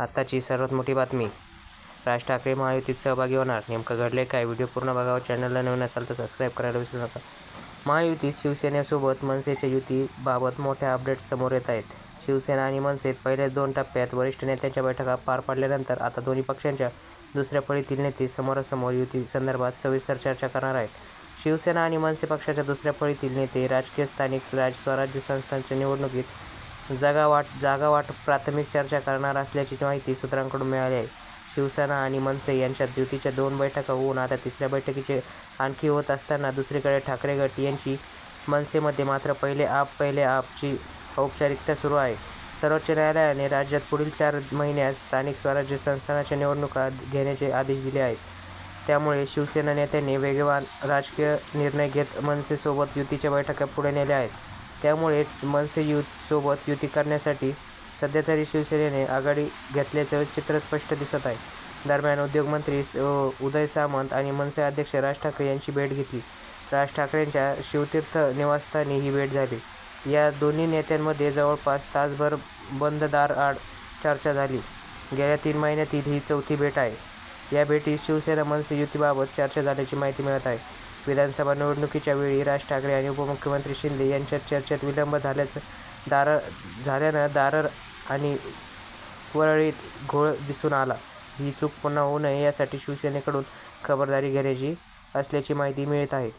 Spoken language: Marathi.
आत्ताची सर्वात मोठी बातमी राज ठाकरे महायुतीत सहभागी होणार, नेमकं घडले काय? व्हिडिओ पूर्ण बघावा चॅनलला नवीन असाल तर सबस्क्राईब करायला विसरू नका. महायुतीत शिवसेनेसोबत मनसेच्या युतीबाबत मोठ्या अपडेट्स समोर येत आहेत. शिवसेना आणि मनसेत पहिल्याच दोन टप्प्यात वरिष्ठ नेत्यांच्या बैठका पार पाडल्यानंतर आता दोन्ही पक्षांच्या दुसऱ्या फळीतील नेते समोरासमोर युती संदर्भात सविस्तर चर्चा करणार आहेत. शिवसेना आणि मनसे पक्षाच्या दुसऱ्या फळीतील नेते राजकीय स्थानिक राज स्वराज्य संस्थांच्या निवडणुकीत जागावाटप प्राथमिक चर्चा करणार असल्याची माहिती सूत्रांकडून मिळाली आहे. शिवसेना आणि मनसे यांच्यात युतीच्या दोन बैठका होऊन आता तिसऱ्या बैठकीचे आणखी होत असताना दुसरीकडे ठाकरे गट यांची मनसेमध्ये मात्र 'पहिले आप पहिले आप'ची औपचारिकता सुरू आहे. सर्वोच्च न्यायालयाने राज्यात पुढील चार महिन्यात स्थानिक स्वराज्य संस्थानाच्या निवडणुका घेण्याचे आदेश दिले आहेत. त्यामुळे शिवसेना नेत्यांनी वेगवान राजकीय निर्णय घेत मनसेसोबत युतीच्या बैठका पुढे नेल्या आहेत. त्यामुळेच मनसेसोबत युती करण्यासाठी सध्यातरी शिवसेनेने आघाडी घेतल्याचं चित्र स्पष्ट दिसत आहे. दरम्यान उद्योगमंत्री उदय सामंत आणि मनसे अध्यक्ष राज ठाकरे यांची भेट घेतली राज ठाकरेंच्या शिवतीर्थ निवासस्थानी ही भेट झाली. या दोन्ही नेत्यांमध्ये जवळपास तासभर बंददार आड चर्चा झाली. गेल्या तीन महिन्यातील ही चौथी भेट आहे. या भेटीत शिवसेना-मनसे युतीबाबत चर्चा झाल्याची माहिती मिळत आहे. विधानसभा निवडणुकीच्या वेळी राज ठाकरे आणि उपमुख्यमंत्री शिंदे यांच्यात चर्चेत विलंब झाल्यानं दारर आणि वरळीत घोळ दिसून आला. ही चूक पुन्हा होऊ नये यासाठी शिवसेनेकडून खबरदारी घेण्याची असल्याची माहिती मिळत आहे.